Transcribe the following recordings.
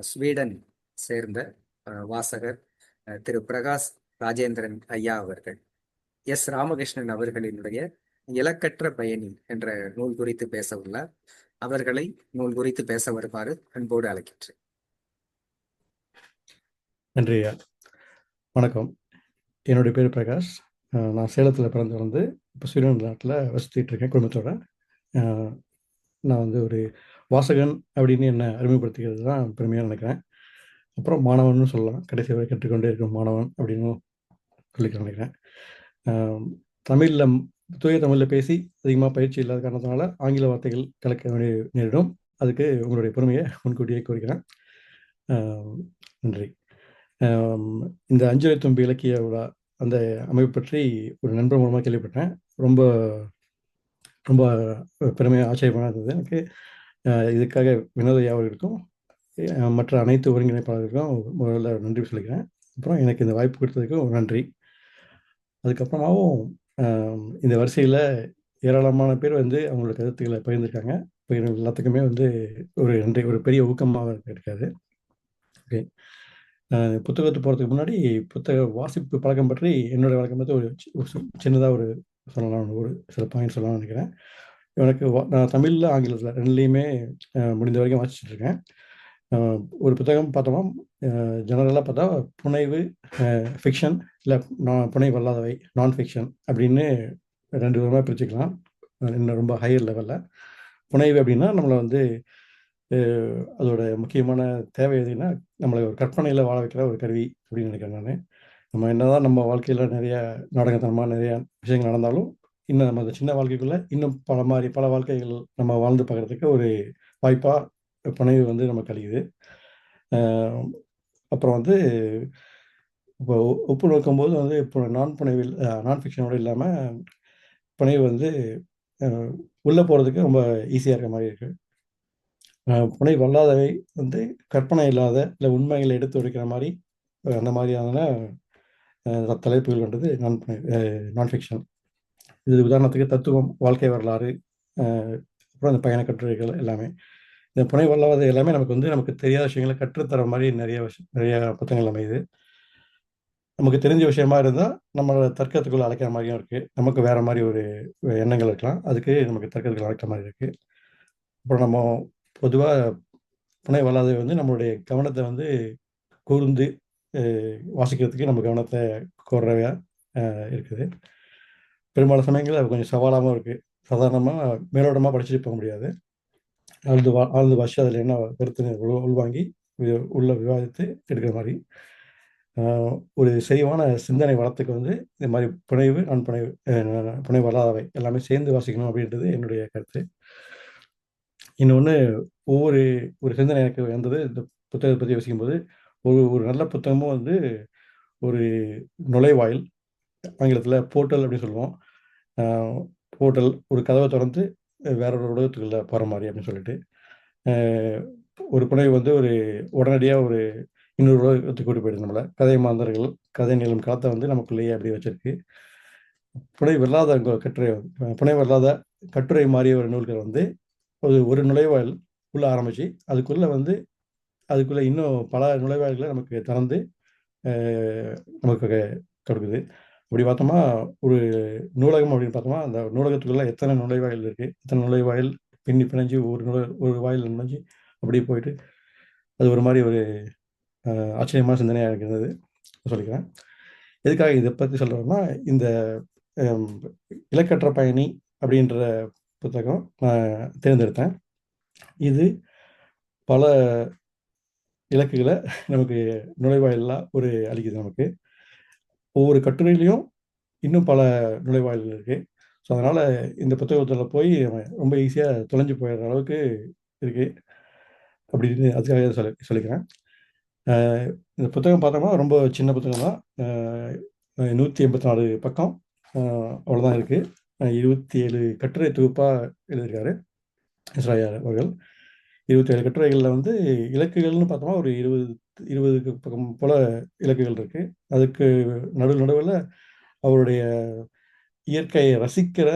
Sweden சேர்ந்த அஹ், வாசகர் திரு பிரகாஷ் ராஜேந்திரன் ஐயா அவர்கள். எஸ். ராமகிருஷ்ணன் அவர்களினுடைய இலக்கற்ற பயணி என்ற நூல் குறித்து பேச உள்ளார். அவர்களை நூல் குறித்து பேச வருமாறு அன்போடு அழைக்கின்றேன். நன்றி ஐயா. வணக்கம். என்னுடைய பேர் பிரகாஷ். நான் சேலத்தில் பிறந்து வந்து இப்போ சுயநாட்டில் வசித்துட்டு இருக்கேன் குடும்பத்தோட. நான் வந்து ஒரு வாசகன் அப்படின்னு என்ன அறிமுகப்படுத்திக்கிறது தான் பெருமையாக நினைக்கிறேன். அப்புறம் மாணவன் சொல்லலாம். கடைசி வரை கற்றுக்கொண்டே இருக்கும் மாணவன் அப்படின்னு சொல்லிக்க நினைக்கிறேன். தமிழில் தூய தமிழில் பேசி அதிகமாக பயிற்சி இல்லாத காரணத்தினால ஆங்கில வார்த்தைகள் கலக்க வேண்டிய நேரிடும். அதுக்கு உங்களுடைய பொறுமையை முன்கூட்டியே கோருகிறேன் நன்றி. இந்த அஞ்சலி தும்பி இலக்கிய விழா அந்த அமைப்பு பற்றி ஒரு நண்பர் மூலமாக கேள்விப்பட்டேன். ரொம்ப ரொம்ப பெருமையாக ஆச்சரியமாக இருந்தது. எனக்கு இதுக்காக வினோதையா அவர்களுக்கும் மற்ற அனைத்து ஒருங்கிணைப்பாளர்களுக்கும் முதல்ல நன்றி சொல்லிக்கிறேன். அப்புறம் எனக்கு இந்த வாய்ப்பு கொடுத்ததுக்கும் ஒரு நன்றி. அதுக்கப்புறமாவும் இந்த வரிசையில் ஏராளமான பேர் வந்து அவங்களோட கருத்துக்களை பகிர்ந்திருக்காங்க. பகிர்ந்து எல்லாத்துக்குமே வந்து ஒரு நன்றி ஒரு பெரிய ஊக்கமாக இருக்காது. ஓகே. புத்தகத்தை போகிறதுக்கு முன்னாடி புத்தக வாசிப்பு பழக்கம் பற்றி என்னோட வழக்கம் பற்றி ஒரு சின்னதாக ஒரு சொல்லலாம் ஒரு சில பாயிண்ட் சொல்லலாம்னு நினைக்கிறேன். எனக்கு நான் தமிழில் ஆங்கிலத்தில் ரெண்டுலேயுமே முடிந்த வரைக்கும் வாசிச்சுட்டு இருக்கேன் ஒரு புத்தகம் பார்த்தோம்னா ஜெனரலாக பார்த்தா புனைவு ஃபிக்ஷன் இல்லை நான் புனைவு அல்லாதவை நான் ஃபிக்ஷன் அப்படின்னு ரெண்டு விதமாக பிரிச்சுக்கலாம். இன்னும் ரொம்ப ஹையர் லெவலில் புனைவு அப்படின்னா நம்மளை வந்து அதோட முக்கியமான தேவை எதுன்னா நம்மளை ஒரு கற்பனையில் வாழ வைக்கிற ஒரு கருவி அப்படின்னு நினைக்கிறேன் நான். நம்ம என்னதான் நம்ம வாழ்க்கையில் நிறைய நாடகத்தனமாக நிறைய விஷயங்கள் நடந்தாலும் இன்னும் நம்ம அந்த சின்ன வாழ்க்கைக்குள்ள இன்னும் பல மாதிரி பல வாழ்க்கைகள் நம்ம வாழ்ந்து பார்க்கறதுக்கு ஒரு வாய்ப்பாக புனைவு வந்து நமக்கு கழியுது. அப்புறம் வந்து இப்போ ஒ- ஒப்பு நோக்கும்போது வந்து இப்போ நான் புனைவில் நான் ஃபிக்ஷனோட இல்லாமல் புனைவு வந்து உள்ளே போகிறதுக்கு ரொம்ப ஈஸியாக இருக்க. மாதிரி இருக்குது புனைவு வல்லாதவை வந்து கற்பனை இல்லாத இல்லை உண்மைகளை எடுத்து உடைக்கிற மாதிரி அந்த மாதிரியான தலைப்புகள் கொண்டது நான் நான் ஃபிக்ஷன் இது உதாரணத்துக்கு தத்துவம் வாழ்க்கை வரலாறு அப்புறம் இந்த பயண கட்டுரைகள் எல்லாமே. இந்த புனை வல்லாத எல்லாமே நமக்கு வந்து நமக்கு தெரியாத விஷயங்களை கற்றுத்தர மாதிரி நிறைய விஷயம் நிறைய புத்தகங்கள் அமையுது. நமக்கு தெரிஞ்ச விஷயமா இருந்தால் நம்மளோட தர்க்கத்துக்குள்ள அழைக்கிற மாதிரியும் இருக்குது நமக்கு வேற மாதிரி ஒரு எண்ணங்கள் இருக்கலாம். அதுக்கு நமக்கு தர்க்கத்துக்குள்ள அழைக்கிற மாதிரி இருக்குது அப்புறம் நம்ம பொதுவாக புனை வல்லாதை வந்து நம்மளுடைய கவனத்தை வந்து கூர்ந்து வாசிக்கிறதுக்கு நம்ம கவனத்தை கோர்றவையாக இருக்குது. பெரும்பாலும் சமயங்கள் அது கொஞ்சம் சவாலாகவும் இருக்குது சாதாரணமாக மேலோட்டமாக படிச்சுட்டு போக முடியாது. ஆழ்ந்து வா ஆழ்ந்து வாசி அதில் என்ன கருத்து உள்வாங்கி உள்ள விவாதித்து எடுக்கிற மாதிரி. ஒரு செய்வான சிந்தனை வளத்துக்கு வந்து இந்த மாதிரி புனைவு நான் புனைவு புனைவு அல்லாதவை எல்லாமே சேர்ந்து வாசிக்கணும் அப்படின்றது என்னுடைய கருத்து. இன்னொன்று ஒவ்வொரு ஒரு சிந்தனை எனக்கு வந்தது இந்த புத்தகத்தை பற்றி யோசிக்கும்போது ஒரு ஒரு நல்ல புத்தகமும் வந்து ஒரு நுழைவாயில் ஆங்கிலத்தில் போர்ட்டல் அப்படின்னு சொல்லுவோம். போர்ட்டல் ஒரு கதவை திறந்து வேற ஒரு உலகத்துக்குள்ள போகிற மாதிரி அப்படின்னு சொல்லிட்டு ஒரு புனைவு வந்து ஒரு உடனடியாக ஒரு இன்னொரு உலகத்துக்கு கூட்டி போயிடுது நம்மளை. கதை மாந்தர்கள் கதை நிலம் காலத்தை வந்து நமக்குள்ளேயே அப்படி வச்சிருக்கு. புனைவு இல்லாத கட்டுரை புனை புனைவு இல்லாத கட்டுரை மாறிய ஒரு நூல்கள் வந்து ஒரு ஒரு நுழைவாயில் உள்ள ஆரம்பிச்சு அதுக்குள்ளே வந்து அதுக்குள்ளே இன்னும் பல நுழைவாயில்களை நமக்கு திறந்து நமக்கு கொடுக்குது அப்படி பார்த்தோமா ஒரு நூலகம் அப்படின்னு பார்த்தோமா அந்த நூலகத்துக்குள்ள எத்தனை நுழைவாயில் இருக்கு? எத்தனை நுழைவாயில் பின்னி பிணைஞ்சு ஒரு நுழை ஒரு வாயில் நுழைஞ்சு அப்படியே போயிட்டு அது ஒரு மாதிரி ஒரு ஆச்சரியமான சிந்தனையாக இருக்கிறது சொல்லிக்கிறேன். எதுக்காக இதை பற்றி சொல்கிறோம்னா இந்த இலக்கற்ற பயணி அப்படின்ற புத்தகம் நான் தேர்ந்தெடுத்தேன். இது பல இலக்குகளை நமக்கு நுழைவாயிலாக ஒரு அளிக்குது நமக்கு. ஒவ்வொரு கட்டுரையிலையும் இன்னும் பல நுழைவாயில்கள் இருக்குது ஸோ அதனால் இந்த புத்தகத்தில் போய் ரொம்ப ஈஸியாக தொலைஞ்சு போயிடுற அளவுக்கு இருக்குது அப்படின்னு அதுக்காக சொல்லி சொல்லிக்கிறேன். இந்த புத்தகம் பார்த்தோம்னா ரொம்ப சின்ன புத்தகம் தான். நூற்றி எண்பத்தி நாலு பக்கம். அவ்வளோதான் இருக்குது இருபத்தி ஏழு கட்டுரை தொகுப்பாக எழுதியிருக்காரு. இஸ்ராயார் அவர்கள். இருபத்தி ஏழு கட்டுரைகளில் வந்து இலக்குகள்னு பார்த்தோம்னா ஒரு இருபது இருபதுக்கு பக்கம் போல் இலக்குகள் இருக்குது அதுக்கு நடு நடுவில் அவருடைய இயற்கையை ரசிக்கிற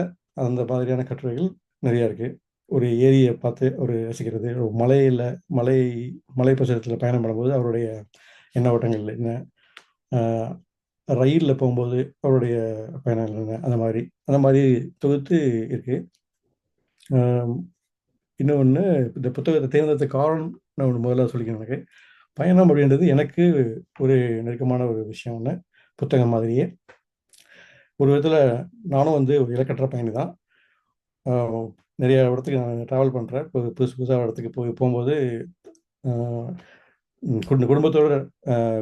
அந்த மாதிரியான கட்டுரைகள் நிறைய இருக்கு. ஒரு ஏரியை பார்த்து ஒரு ரசிக்கிறது ஒரு மலையில் மலை மலை பிரதேசத்தில் பயணம் பண்ணும்போது அவருடைய எண்ண ஓட்டங்கள் என்ன ரயிலில் போகும்போது அவருடைய பயணங்கள் என்ன அந்த மாதிரி அந்த மாதிரி தொகுத்து இருக்குது இன்னொன்று இந்த புத்தகத்தை தேர்ந்தெடுத்த காரணம் நான் ஒன்று முதல்ல சொல்லிக்கிறேன் எனக்கு. பயணம் அப்படின்றது எனக்கு ஒரு நெருக்கமான ஒரு விஷயம் ஒன்று புத்தகம் மாதிரியே. ஒரு விதத்தில் நானும் வந்து ஒரு இலக்கற்ற பயணி தான். நிறைய இடத்துக்கு நான் ட்ராவல் பண்ணுறேன் இப்போ புதுசு புதுசாக இடத்துக்கு போய் போகும்போது குடும்பத்தோட குடும்பத்தோடு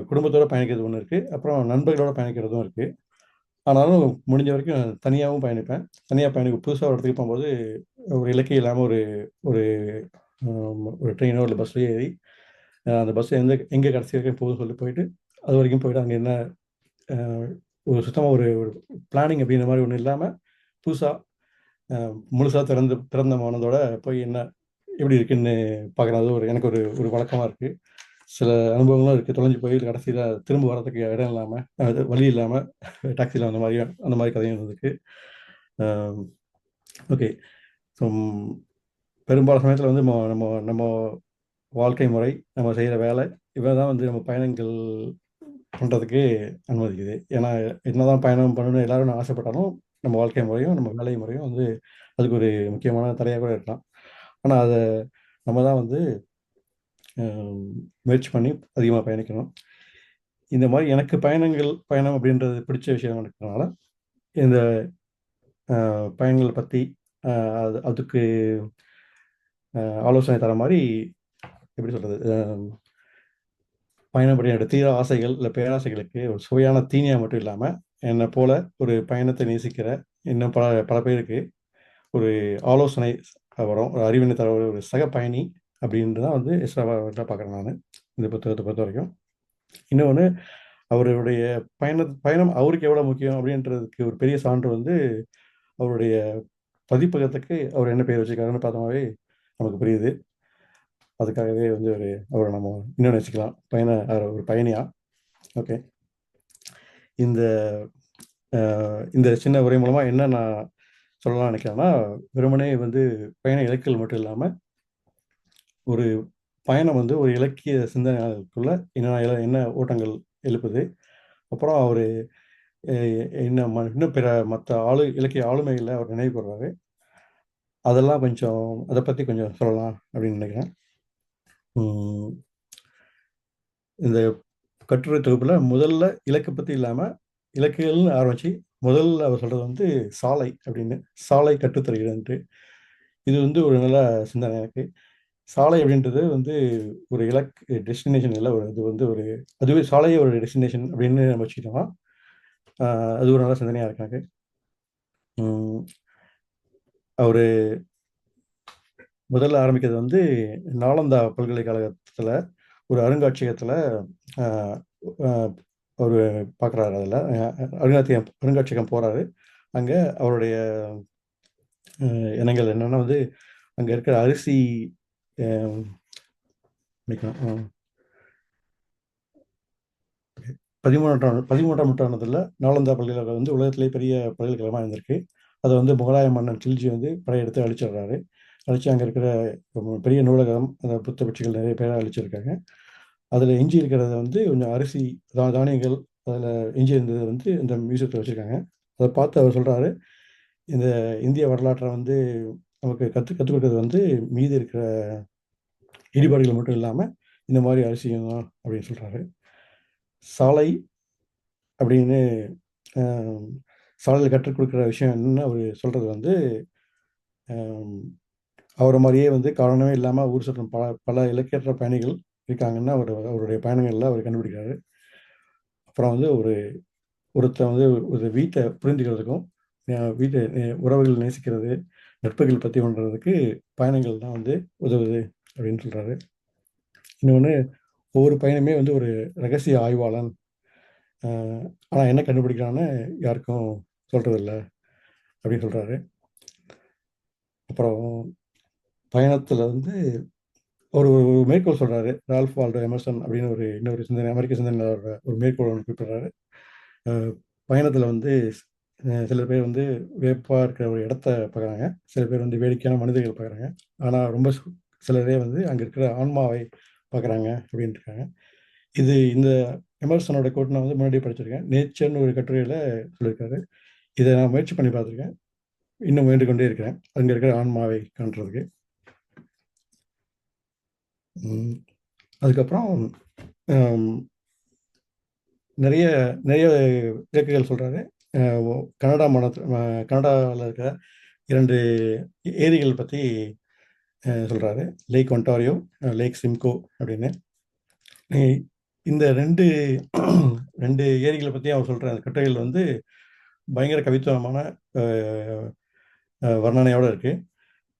குடும்பத்தோட பயணிக்கிறது ஒன்று இருக்குது அப்புறம் நண்பர்களோட பயணிக்கிறதும் இருக்குது ஆனாலும் முடிஞ்ச வரைக்கும் தனியாகவும் பயணிப்பேன். தனியாக பயணிக்க புதுசாக ஒரு இடத்துக்கு போகும்போது ஒரு இலக்கியம் இல்லாமல் ஒரு ஒரு ஒரு ட்ரெயினோ இல்லை பஸ்ஸோ ஏறி அந்த பஸ் எந்த எங்கே கடைசி வரைக்கும் போகுதுன்னு சொல்லி போயிட்டு அது வரைக்கும் போயிட்டு அங்கே என்ன ஒரு சுத்தமாக ஒரு பிளானிங் அப்படிங்கிற மாதிரி ஒன்றும் இல்லாமல் புதுசாக முழுசாக திறந்து திறந்த மனதோட போய் என்ன எப்படி இருக்குன்னு பார்க்குறது ஒரு எனக்கு ஒரு ஒரு வழக்கமாக இருக்குது சில அனுபவங்களும் இருக்குது தொலைஞ்சு போய் கடைசியில் திரும்ப வரதுக்கு இடம் இல்லாமல் வழி இல்லாமல் டாக்ஸியில் அந்த மாதிரி அந்த மாதிரி கதையும் இருந்திருக்கு ஓகே ஸோ பெரும்பாலும் சமயத்தில் வந்து நம்ம நம்ம நம்ம வாழ்க்கை முறை நம்ம செய்கிற வேலை இவன் தான் வந்து நம்ம பயணங்கள் பண்ணுறதுக்கு அனுமதிக்குது. ஏன்னா என்னதான் பயணம் பண்ணணும்னு எல்லாரும் ஆசைப்பட்டாலும் நம்ம வாழ்க்கை முறையும் நம்ம வேலை முறையும் வந்து அதுக்கு ஒரு முக்கியமான தடையாக கூட இருக்கலாம். ஆனால் அதை நம்ம தான் வந்து முயற்சி பண்ணி அதிகமாக பயணிக்கணும். இந்த மாதிரி எனக்கு பயணங்கள் பயணம் அப்படின்றது பிடிச்ச விஷயம் இருக்கிறதுனால இந்த பயணங்களை பற்றி அது அதுக்கு ஆலோசனை தர மாதிரி எப்படி சொல்கிறது பயணம் பண்ணியோட தீர ஆசைகள் இல்லை பேராசைகளுக்கு ஒரு சுவையான தீனியாக மட்டும் இல்லாமல் என்னை போல ஒரு பயணத்தை நேசிக்கிற இன்னும் பல பல பேருக்கு ஒரு ஆலோசனை வரும் ஒரு அறிவினை தர ஒரு சக பயணி அப்படின்ட்டு தான் வந்து எஸ்ராவாக பார்க்குறேன் நான். இந்த புத்தகத்தை பொறுத்த வரைக்கும். இன்னொன்று அவருடைய பயண பயணம் அவருக்கு எவ்வளோ முக்கியம் அப்படின்றதுக்கு ஒரு பெரிய சான்று வந்து அவருடைய பதிப்பகத்துக்கு அவர் என்ன பேர் வச்சுருக்காருன்னு பார்த்தோமாவே நமக்கு புரியுது. அதுக்காகவே வந்து ஒரு அவரை நம்ம இன்னும் நினச்சிக்கலாம் பயண அவர் ஒரு பயணியா? ஓகே. இந்த இந்த சின்ன உரை மூலமாக என்ன நான் சொல்லலாம்னு நினைக்கிறேன்னா வெறுமனே வந்து பயண இலக்குகள் மட்டும் இல்லாமல் ஒரு பயணம் வந்து ஒரு இலக்கிய சிந்தனைக்குள்ள என்ன என்ன ஓட்டங்கள் எழுப்புது. அப்புறம் அவர் என்ன ம- இன்னும் பிற மற்ற ஆளு இலக்கிய ஆளுமைகளை அவர் நினைவு கூர்றாரு அதெல்லாம் கொஞ்சம் அதை பற்றி கொஞ்சம் சொல்லலாம் அப்படின்னு நினைக்கிறேன். இந்த கட்டுரை தொகுப்பில் முதல்ல இலக்கு பற்றி இல்லாமல் இலக்குகள்னு ஆரம்பித்து முதல்ல அவர் சொல்கிறது வந்து சாலை அப்படின்னு சாலை கற்றுத்தருகிறன்ட்டு இது வந்து ஒரு நல்ல சிந்தனை எனக்கு. சாலை அப்படின்றது வந்து ஒரு இலக்கு டெஸ்டினேஷன் இல்லை ஒரு இது வந்து ஒரு அதுவே சாலையை ஒரு டெஸ்டினேஷன் அப்படின்னு நம்ம வச்சுக்கிட்டோம்னா அது ஒரு நல்ல சிந்தனையாக இருக்காங்க அவர் முதல்ல ஆரம்பிக்கிறது வந்து நாலந்தா பல்கலைக்கழகத்தில் ஒரு அருங்காட்சியகத்தில் அவர் பார்க்குறாரு அதில். அருங்காட்சியகம் அருங்காட்சியகம் போகிறாரு அங்கே அவருடைய இனங்கள் எண்ணங்கள் வந்து அங்கே இருக்கிற அரிசி பதிமூன்றாம் பதிமூணாம் பதிமூன்றாம் நூற்றாண்டத்தில் நாலந்தா பல்கலைக்கழகம் வந்து உலகத்திலே பெரிய பல்கலைக்கழகமாக இருந்திருக்கு. அதை வந்து முகலாய மன்னன் கில்ஜி வந்து படையெடுத்து அழிச்சிடுறாரு. அழிச்சு அங்கே இருக்கிற பெரிய நூலகம் அந்த புத்த பட்சிகள் நிறைய பேரை அழிச்சிருக்காங்க. அதில் எஞ்சி இருக்கிறத வந்து கொஞ்சம் அரிசி தா தானியங்கள் அதில் எஞ்சி இருந்தது வந்து இந்த மியூசியத்தில் வச்சுருக்காங்க. அதை பார்த்து அவர் சொல்கிறாரு இந்த இந்திய வரலாற்றை வந்து நமக்கு கற்று கற்றுக் கொடுக்கறது வந்து மீதி இருக்கிற இடிபாடுகள் மட்டும் இல்லாமல் இந்த மாதிரி அரிசியும் தான் அப்படின்னு சொல்கிறாரு சாலை அப்படின்னு சாலையில் கற்றுக் கொடுக்குற விஷயம் என்னன்னு அவர் சொல்கிறது வந்து அவரை மாதிரியே வந்து காரணமே இல்லாமல் ஊர் சுற்றும் பல பல இலக்கியற்ற பயணிகள் இருக்காங்கன்னு அவர் அவருடைய பயணங்களில் அவர் கண்டுபிடிக்கிறாரு. அப்புறம் வந்து ஒரு ஒருத்தர் வந்து ஒரு வீட்டை புரிஞ்சுக்கிறதுக்கும் வீட்டை உறவுகள் நேசிக்கிறது நட்புகள் பற்றி பண்ணுறதுக்கு பயணங்கள் தான் வந்து உதவுது அப்படின்னு சொல்கிறாரு இன்னொன்று ஒவ்வொரு பயணமே வந்து ஒரு ரகசிய ஆய்வாளன். ஆனால் என்ன கண்டுபிடிக்கிறான்னு யாருக்கும் சொல்கிறதில்ல அப்படின்னு சொல்கிறாரு அப்புறம் பயணத்தில் வந்து ஒரு ஒரு மேற்கோள் சொல்கிறாரு ரால்ஃப் வால்டோ எமர்சன் அப்படின்னு ஒரு இன்னொரு சிந்தனை அமெரிக்க சிந்தனையாளர் ஒரு மேற்கோள் ஒன்று குறிப்பிடுறாரு. பயணத்தில் வந்து சில பேர் வந்து வேப்பாக இருக்கிற ஒரு இடத்த பார்க்குறாங்க. சில பேர் வந்து வேடிக்கையான மனிதர்கள் பார்க்குறாங்க. ஆனால் ரொம்ப சு- சிலரே வந்து அங்கே இருக்கிற ஆன்மாவை பார்க்குறாங்க அப்படின்ட்டு இருக்காங்க. இது இந்த எமர்சனோட கோட் நான் வந்து முன்னாடி படிச்சிருக்கேன். நேச்சர்னு ஒரு கட்டுரையில் சொல்லியிருக்காரு. இதை நான் முயற்சி பண்ணி பார்த்துருக்கேன். இன்னும் முயன்று கொண்டே இருக்கிறேன். அங்கே இருக்கிற ஆன்மாவை காண்றதுக்கு. அதுக்கப்புறம் நிறைய நிறைய இலக்குகள் சொல்கிறாரு கனடா மாநில கனடாவில் இருக்கிற இரண்டு ஏரிகள் பற்றி சொல்கிறாரு லேக் ஒன்டாரியோ லேக் சிம்கோ அப்படின்னு. இந்த ரெண்டு ரெண்டு ஏரிகளை பற்றி அவர் சொல்கிற அந்த கட்டுரைகள் வந்து பயங்கர கவித்துவமான வர்ணனையோடு இருக்குது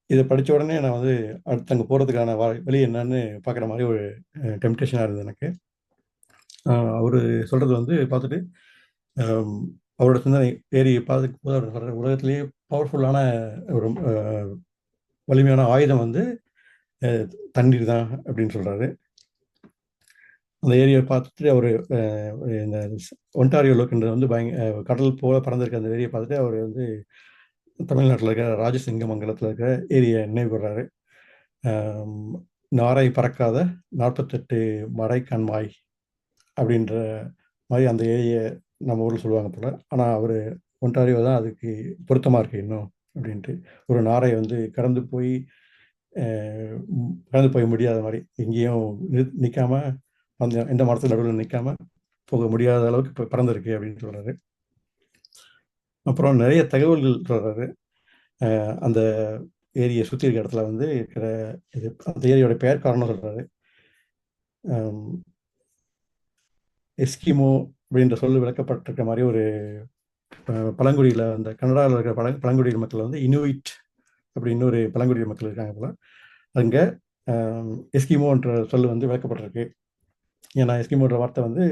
இதை படித்த உடனே நான் வந்து அடுத்து அங்கே போகிறதுக்கான வா வழி என்னன்னு பார்க்குற மாதிரி ஒரு டெம்டேஷனாக இருந்தது எனக்கு. அவர் சொல்கிறது வந்து பார்த்துட்டு அவரோட சிந்தனை ஏறி பார்த்துக்கு போது அவர் சொல்கிற உலகத்திலேயே பவர்ஃபுல்லான ஒரு வலிமையான ஆயுதம் வந்து தண்ணீர் தான் அப்படின்னு சொல்கிறாரு அந்த ஏரியை பார்த்துட்டு அவர் இந்த ஒன்டாரியோ லோக்கின்றது வந்து பயங்க கடல் போல பறந்திருக்க அந்த ஏரியை பார்த்துட்டு அவர் வந்து தமிழ்நாட்டில் இருக்கிற ராஜசிங்கமங்கலத்தில் இருக்கிற ஏரியை நினைவு கூர்றாரு. நாரை பறக்காத நாற்பத்தெட்டு மடை கண்மாய் அப்படின்ற மாதிரி அந்த ஏரியை நம்ம ஊரில் சொல்லுவாங்க போல். ஆனால் அவர் ஒன்றாரியோ தான் அதுக்கு பொருத்தமாக இருக்கு இன்னும் அப்படின்ட்டு. ஒரு நாரை வந்து கடந்து போய் கடந்து போய் முடியாத மாதிரி எங்கேயும் நிற் நிற்காம அந்த எந்த மரத்து நடுவில் நிற்காம போக முடியாத அளவுக்கு இப்போ பறந்துருக்கு அப்படின்னு சொல்கிறாரு அப்புறம் நிறைய தகவல்கள் சொல்கிறாரு அந்த ஏரியை சுற்றி இருக்க இடத்துல வந்து இருக்கிற இது அந்த ஏரியோட பெயர் காரணம் சொல்கிறாரு எஸ்கிமோ அப்படின்ற சொல்லு விளக்கப்பட்டிருக்க மாதிரி ஒரு பழங்குடியில் அந்த கனடாவில் இருக்கிற பழ பழங்குடியின மக்கள் வந்து இனுவிட் அப்படின்னு ஒரு பழங்குடியின மக்கள் இருக்காங்க போல. அங்கே எஸ்கிமோன்ற சொல்லு வந்து விளக்கப்பட்டிருக்கு. ஏன்னா எஸ்கிமோன்ற வார்த்தை வந்து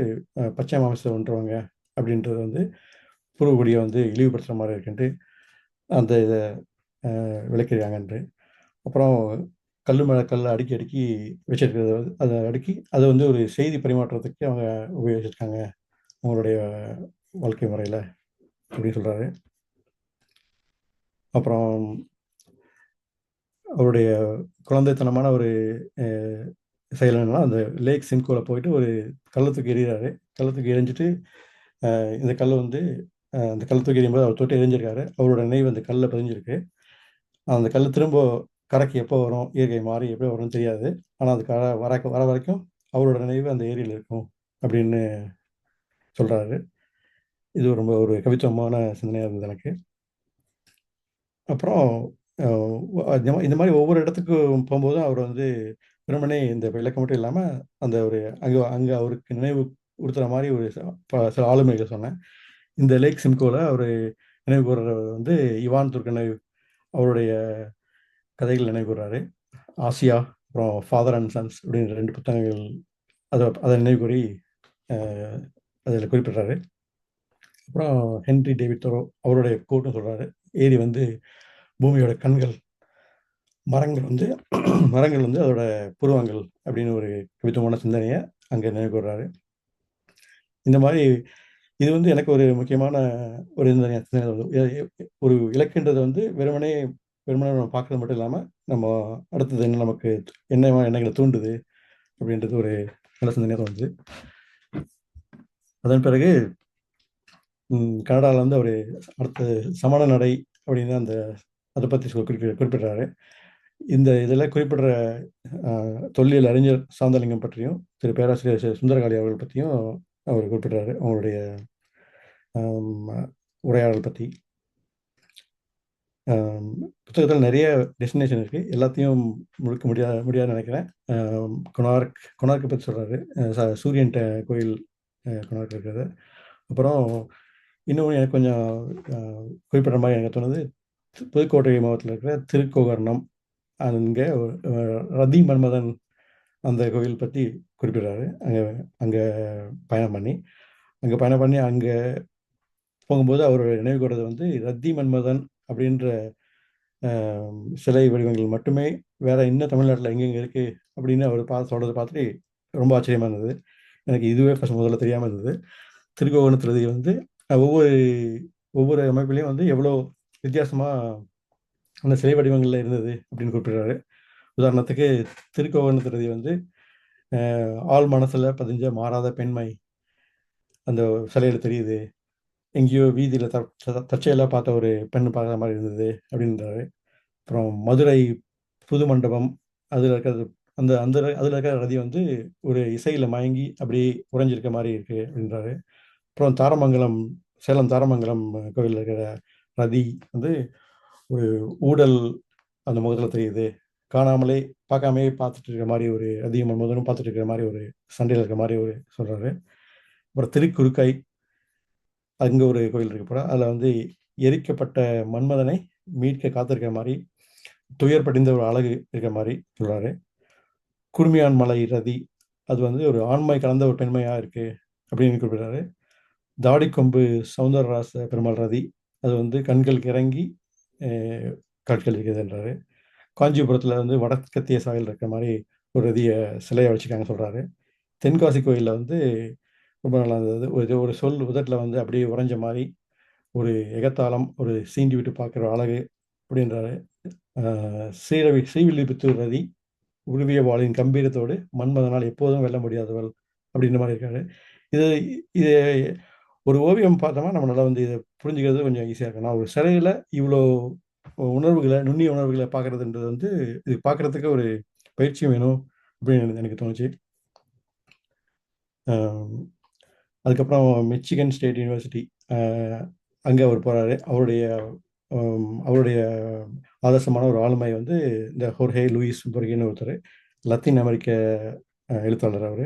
பச்சை மாமிசம் ஒன்றுவாங்க அப்படின்றது வந்து பூர்வகுடியை வந்து இழிவுபடுத்துகிற மாதிரி இருக்குன்ட்டு அந்த இதை விளக்கிருக்காங்கன்ட்டு அப்புறம் கல் மேலே கல் அடுக்கி அடுக்கி வச்சிருக்கிறது அதை அடுக்கி அதை வந்து ஒரு செய்தி பரிமாற்றத்துக்கு அவங்க உபயோகிச்சிருக்காங்க அவங்களுடைய வாழ்க்கை முறையில். அப்படின்னு சொல்கிறாரு அப்புறம் அவருடைய குழந்தைத்தனமான ஒரு அஹ், செயல் அந்த லேக் சிம்கோவில் போயிட்டு ஒரு கள்ளத்துக்கு எறிகிறாரு. கள்ளத்துக்கு எரிஞ்சிட்டு இந்த கல் வந்து அந்த கல் தூக்கி எறியும்போது அவர் தொட்டு எரிஞ்சிருக்காரு அவரோட நினைவு அந்த கல்லில் பதிஞ்சிருக்கு. அந்த கல் திரும்ப கரைக்கு எப்போ வரும் இயற்கை மாறி எப்போ வரும்னு தெரியாது. ஆனால் அது கரை வர வர வரைக்கும் அவரோட நினைவு அந்த ஏரியில் இருக்கும் அப்படின்னு சொல்கிறாரு இது ரொம்ப ஒரு கவித்துவமான சிந்தனையாக இருந்தது எனக்கு. அப்புறம் இந்த மாதிரி ஒவ்வொரு இடத்துக்கும் போகும்போதும் அவர் வந்து வெறுமனே இந்த விளக்கம் மட்டும் இல்லாமல் அந்த ஒரு அங்கே அங்கே அவருக்கு நினைவு கொடுத்துற மாதிரி ஒரு ப- சில ஆளுமைகள் சொன்னேன். இந்த லேக் சிம்கோவில் அவர் நினைவு கூறுறவர் வந்து இவான் துர்கனேவ் அவருடைய கதைகள் நினைவு கூறாரு ஆசியா அப்புறம் ஃபாதர் அண்ட் சன்ஸ் அப்படின்ற ரெண்டு புத்தகங்கள் அதை அதை நினைவு கூறி அதில் குறிப்பிடுறாரு. அப்புறம் ஹென்ரி டேவிட் தோரோ அவருடைய கோட்டும் சொல்கிறாரு ஏரி வந்து பூமியோட கண்கள் மரங்கள் வந்து மரங்கள் வந்து அதோட புருவங்கள் அப்படின்னு ஒரு கவித்துவமான சிந்தனையை அங்கே நினைவு கூறுறாரு இந்த மாதிரி இது வந்து எனக்கு ஒரு முக்கியமான ஒரு வந்து ஒரு இலக்குன்றது வந்து வெறுமனே வெறுமனே நம்ம பார்க்கறது மட்டும் இல்லாமல் நம்ம அடுத்தது என்ன நமக்கு என்ன எண்ணங்களை தூண்டுது அப்படின்றது ஒரு நல்ல சிந்தனையாக தோணுது அதன் பிறகு கனடாவில் வந்து அவர் அடுத்த சமண நடை அப்படின்னு அந்த அதை பற்றி குறிப்பிட குறிப்பிடுறாரு. இந்த இதில் குறிப்பிடுற தொல்லியல் அறிஞர் சாந்தலிங்கம் பற்றியும் திரு பேராசிரியர் சுந்தரகாளி அவர்கள் பற்றியும் அவர் குறிப்பிடுறாரு அவங்களுடைய உரையாடல் பற்றி புத்தகத்தில் நிறைய டெஸ்டினேஷன் இருக்குது எல்லாத்தையும் முழுக்க முடியாது முடியாதுன்னு நினைக்கிறேன். ஆம், கொனார்க் கொனார்க்கை பற்றி சொல்கிறாரு சூரியன் கோயில் அஹ், கொனார்க் இருக்கிறது அப்புறம் இன்னும் எனக்கு கொஞ்சம் குறிப்பிட்ட மாதிரி எனக்கு தோணுது. புதுக்கோட்டை மாவட்டத்தில் இருக்கிற திருக்கோகர்ணம். அங்கே ரதி மன்மதன் அந்த கோவில் பற்றி குறிப்பிடுறாரு. அங்கே அங்கே பயணம் பண்ணி. அங்கே பயணம் பண்ணி அங்கே போகும்போது அவருடைய நினைவு கூறது வந்து ரத்தி மன்மதன் அப்படின்ற சிலை வடிவங்கள் மட்டுமே வேற இன்னும் தமிழ்நாட்டில் எங்கெங்கே இருக்குது அப்படின்னு அவர் பார்த்து சொல்கிறத பார்த்துட்டு ரொம்ப ஆச்சரியமா இருந்தது. எனக்கு இதுவே ஃபஸ்ட் முதல்ல தெரியாமல் இருந்தது. திருக்கோவணத்தில் வந்து ஒவ்வொரு ஒவ்வொரு அமைப்புலேயும் வந்து எவ்வளோ வித்தியாசமாக அந்த சிலை வடிவங்களில் இருந்தது அப்படின்னு குறிப்பிடுறாரு. உதாரணத்துக்கு திருக்கோவண வந்து ஆள் மனசில் பதிஞ்ச மாறாத பெண்மை அந்த சிலையில தெரியுது. எங்கேயோ வீதியில் த த- பார்த்த ஒரு பெண் பார்க்குற மாதிரி இருந்தது அப்படின்றாரு. அப்புறம் மதுரை புது மண்டபம் அதில் இருக்கிறது அந்த அந்த அதில் இருக்கிற ரதி வந்து ஒரு இசையில் மயங்கி அப்படியே உறைஞ்சிருக்க மாதிரி இருக்குது அப்படின்றாரு. அப்புறம் தாரமங்கலம் சேலம் தாரமங்கலம் கோவிலில் இருக்கிற ரதி வந்து ஒரு ஊடல் அந்த முகத்தில் தெரியுது. காணாமலே பார்க்காமே பார்த்துட்டு இருக்கிற மாதிரி ஒரு அதிகம் முதலும் பார்த்துட்டு இருக்கிற மாதிரி ஒரு சண்டையில் இருக்கிற மாதிரி ஒரு சொல்கிறாரு அப்புறம் திருக்குறுக்கை அங்கே ஒரு கோயில் இருக்கு போல. அதில் வந்து எரிக்கப்பட்ட மன்மதனை மீட்க காத்திருக்கிற மாதிரி துயர் படிந்த ஒரு அழகு இருக்கிற மாதிரி சொல்கிறாரு குருமியான் மலை ரதி அது வந்து ஒரு ஆண்மை கலந்த ஒரு பெண்மையாக இருக்கு அப்படின்னு குறிப்பிடுறாரு. தாடிக்கொம்பு சவுந்தரராச பெருமாள் ரதி அது வந்து கண்களுக்கு இறங்கி காட்சிகள் இருக்குதுன்றாரு காஞ்சிபுரத்தில் வந்து வடக்கத்திய சாயல் இருக்கிற மாதிரி ஒரு ரதியை சிலையை வச்சுக்காங்க சொல்கிறாரு தென்காசி கோயிலில் வந்து ரொம்ப நல்லா இருந்தது. ஒரு ஒரு சொல் உதட்டில் வந்து அப்படியே உறைஞ்ச மாதிரி ஒரு எகத்தாளம் ஒரு சீண்டி விட்டு பார்க்குற அழகு அப்படின்றாரு. ஸ்ரீரவி ஸ்ரீவில்லிபுத்தூர் ரதி உருவிய வாளின் கம்பீரத்தோடு மன்மதனால் எப்போதும் வெல்ல முடியாதவள் அப்படின்ற மாதிரி இருக்காரு. இது இது ஒரு ஓவியம் பார்த்தோம்னா நம்ம நல்லா வந்து இதை புரிஞ்சுக்கிறது கொஞ்சம் ஈஸியாக இருக்கும். நான் ஒரு சிலையில் இவ்வளோ உணர்வுகளை நுண்ணிய உணர்வுகளை பார்க்கறதுன்றது வந்து இது பார்க்கறதுக்கு ஒரு பயிற்சியும் வேணும் அப்படின்னு எனக்கு தோணுச்சு. அதுக்கப்புறம் மிச்சிகன் ஸ்டேட் யூனிவர்சிட்டி அங்கே அவர் போகிறாரு அவருடைய அவருடைய ஆதர்சமான ஒரு ஆளுமை வந்து இந்த ஹோர்ஹே லூயிஸ் பொர்கின்னு ஒருத்தர் லத்தீன் அமெரிக்க எழுத்தாளர் அவர்.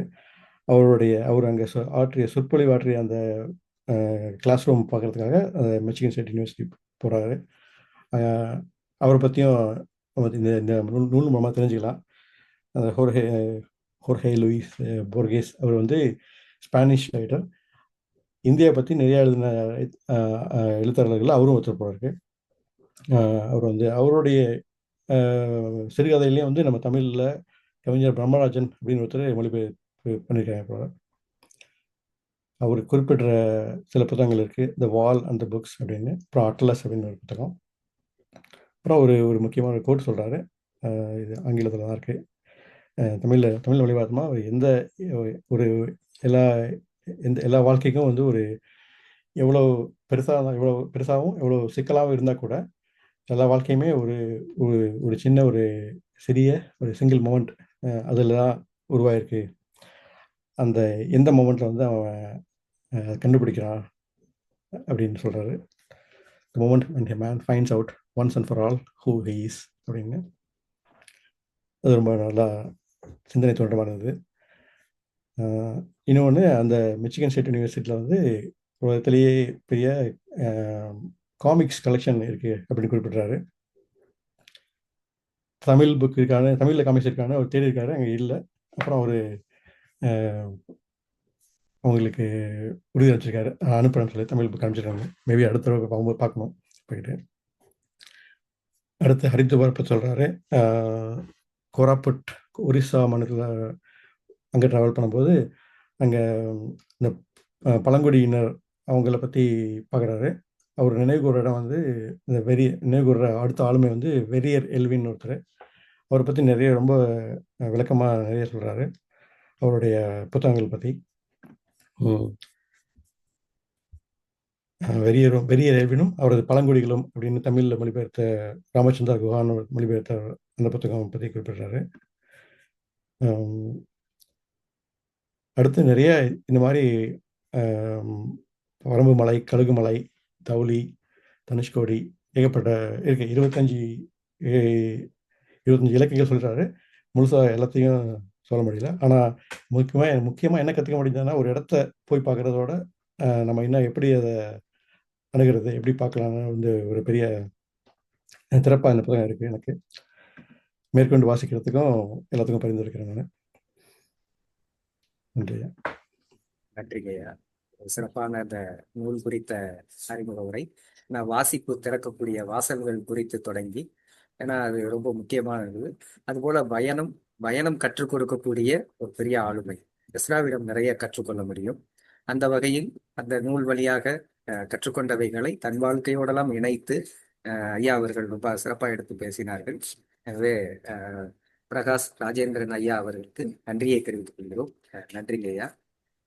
அவருடைய அவர் அங்கே ஆற்றிய சொற்பொழிவு ஆற்றிய அந்த கிளாஸ் ரூம் பார்க்கறதுக்காக மிச்சிகன் ஸ்டேட் யூனிவர்சிட்டி போகிறாரு அவரை பற்றியும் இந்த இந்த நூல் நூல் மூலமாக தெரிஞ்சுக்கலாம். அந்த ஹோர்ஹே ஹோர்ஹே லூயிஸ் போர்கேஸ் அவர் வந்து ஸ்பானிஷ் ரைட்டர். இந்தியா பற்றி நிறையா எழுதின எழுத்தாளர்கள் அவரும் ஒருத்தர் போகிறாரு அவர் வந்து அவருடைய சிறுகதையிலையும் வந்து நம்ம தமிழில் கவிஞர் பிரம்மராஜன் அப்படின்னு ஒருத்தர் மொழிபெயர்ப்பு பண்ணியிருக்காங்க போல. அவர் குறிப்பிடுற சில புத்தகங்கள் இருக்குது த வால் அண்ட் த புக்ஸ் அப்படின்னு அப்புறம் அட்லஸ் அப்படின்னு ஒரு புத்தகம். அப்புறம் ஒரு ஒரு முக்கியமான ஒரு கோட் சொல்கிறாரு இது ஆங்கிலத்தில் தான் இருக்குது தமிழில் தமிழ் மொழிவாதமாக அவர் எந்த ஒரு எல்லா எந்த எல்லா வாழ்க்கைக்கும் வந்து ஒரு எவ்வளோ பெருசாக எவ்வளோ பெருசாகவும் எவ்வளோ சிக்கலாகவும் இருந்தால் கூட எல்லா வாழ்க்கையுமே ஒரு ஒரு ஒரு சின்ன ஒரு சிறிய ஒரு சிங்கிள் மூமெண்ட் அதில் தான் உருவாயிருக்கு. அந்த எந்த மூமெண்ட்டில் வந்து அவன் கண்டுபிடிக்கிறான் அப்படின்னு சொல்கிறாரு the moment and a man finds out once and for all who he's அப்படின்னு. அது ரொம்ப நல்லா சிந்தனை தோன்றமானது. இன்னொன்று அந்த மிச்சிகன் ஸ்டேட் யூனிவர்சிட்டியில் வந்து உலகத்திலேயே பெரிய காமிக்ஸ் கலெக்ஷன் இருக்குது அப்படின்னு குறிப்பிட்றாரு. தமிழ் புக் இருக்கான தமிழில் காமிக்ஸ் இருக்கான அவர் தேடி இருக்காரு அங்கே இல்லை. அப்புறம் அவர் அவங்களுக்கு உறுதி வச்சிருக்காரு அனுப்புறேன்னு சொல்லி தமிழ் புக் அனுப்பிச்சிருக்காங்க. மேபி அடுத்த தடவை பார்க்கணும் போயிட்டு. அடுத்து ஹரித்துவார் பற்றி சொல்கிறாரு கோராப்புட் ஒரிசா மாநிலத்தில் அங்கே ட்ராவல் பண்ணும்போது அங்கே இந்த பழங்குடியினர் அவங்கள பற்றி பார்க்குறாரு அவர் நினைவுகூற இடம் வந்து இந்த வெறி நினைவுகூற அடுத்த ஆளுமை வந்து வெறியர் எல்வின்னு ஒருத்தர். அவரை பற்றி நிறைய ரொம்ப விளக்கமாக நிறைய சொல்கிறாரு அவருடைய புத்தகங்கள் பற்றி வெறியரும் வெறியர் எல்வினும் அவரது பழங்குடிகளும் அப்படின்னு தமிழில் மொழிபெயர்த்த ராமச்சந்திரா குஹான் மொழிபெயர்த்த அந்த புத்தகம் பற்றி குறிப்பிடுறாரு. அடுத்து நிறைய இந்த மாதிரி வரம்பு மலை கழுகு மலை தவுளி தனுஷ்கோடி ஏகப்பட்ட இருக்கு. இருபத்தஞ்சி ஏ- இருபத்தஞ்சி இலக்கியங்கள் சொல்கிறாரு முழுசாக எல்லாத்தையும் சொல்ல முடியல. ஆனால் முக்கியமாக முக்கியமாக என்ன கற்றுக்க முடியுதுன்னா ஒரு இடத்த போய் பார்க்குறதோட நம்ம இன்னும் எப்படி அதை அணுகிறது. எப்படி பார்க்கலாம்னு வந்து ஒரு பெரிய திறப்பாக இந்த புத்தகம் இருக்குது எனக்கு. மேற்கொண்டு வாசிக்கிறதுக்கும் எல்லாத்துக்கும் பரிந்துரைக்கிறேன் நான். நன்றி நன்றிங்க ஐயா. ஒரு சிறப்பான அந்த நூல் குறித்த அறிமுக உரை. நான் வாசிப்பு திறக்கக்கூடிய வாசல்கள் குறித்து தொடங்கி ஏன்னா அது ரொம்ப முக்கியமானது. அதுபோல பயணம் பயணம் கற்றுக் கொடுக்கக்கூடிய ஒரு பெரிய ஆளுமை. இஸ்ராவிடம் நிறைய கற்றுக்கொள்ள முடியும். அந்த வகையில் அந்த நூல் வழியாக கற்றுக்கொண்டவைகளை தன் வாழ்க்கையோடலாம் இணைத்து அஹ், ஐயா அவர்கள் ரொம்ப சிறப்பாக எடுத்து பேசினார்கள். எனவே பிரகாஷ் ராஜேந்திரன் ஐயா அவர்களுக்கு நன்றியை தெரிவித்துக் கொள்கிறோம். அஹ், நன்றிங்க ஐயா.